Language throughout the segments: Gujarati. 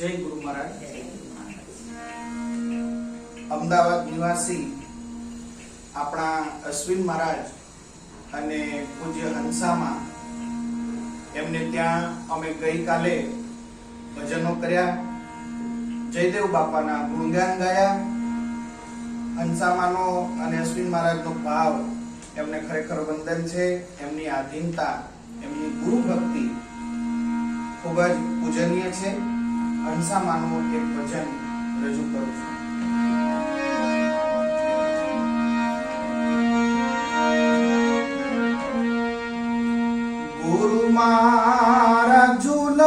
જય ગુરુ મહારાજ. અમદાવાદ નિવાસી આપણા અશ્વિન મહારાજ અને પૂજ્ય હંસામાં એમને ત્યાં અમે ગઈકાલે ભજનો કર્યા. જયદેવ બાપાના ગુણગાન ગાયા. હંસામાનો અને અશ્વિન મહારાજનો ભાવ એમને ખરેખર વંદન છે. એમની આધીનતા એમની ગુરુ ભક્તિ ખૂબ જ પૂજનીય છે. હંસામાનું એક ભજન રજૂ કરું છું. ગુરુ મારા ઝુલમ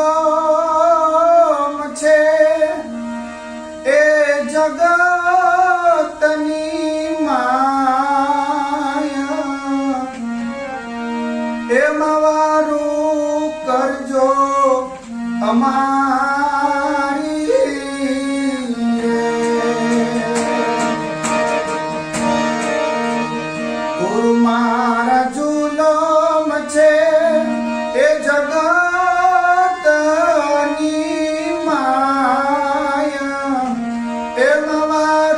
છે, એ જગતની માયા. એમાં વારું કરજો અમારી એમાં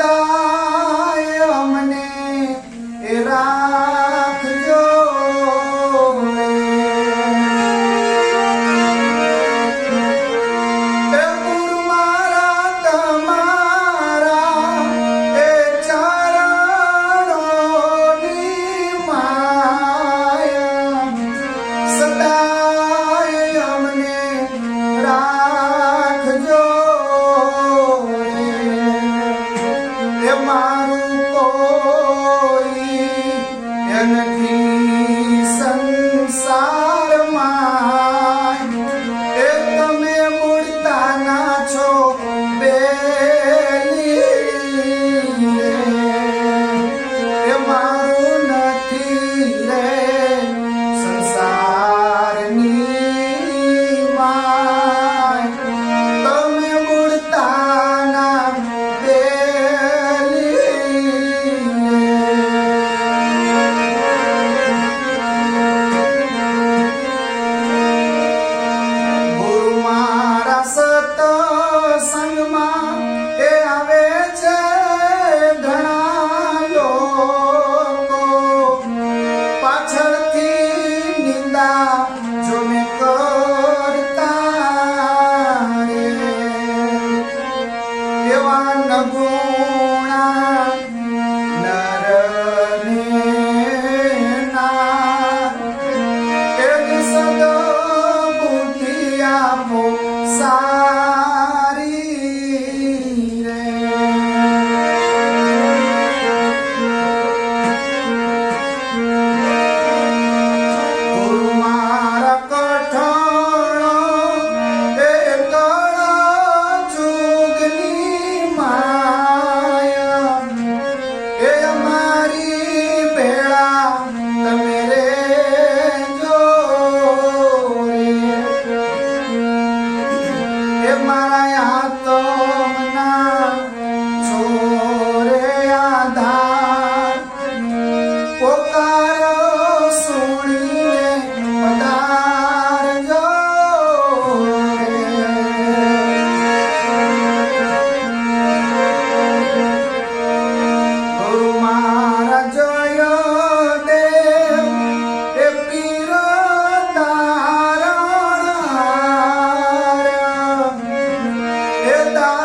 એ સદાય you.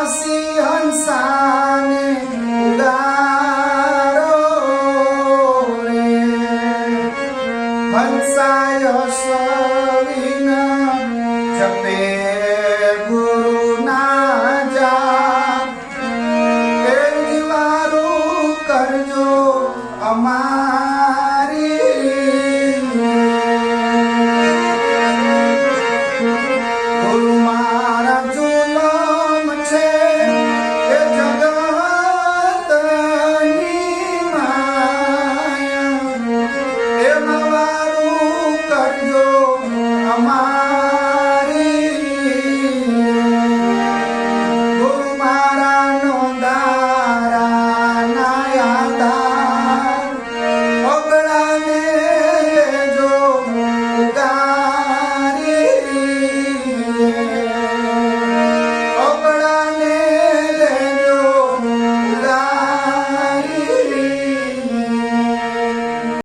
સિંહ હંસાને ઉડારો રે હંસાયો સવિન જપે ગુરુ ના અમારી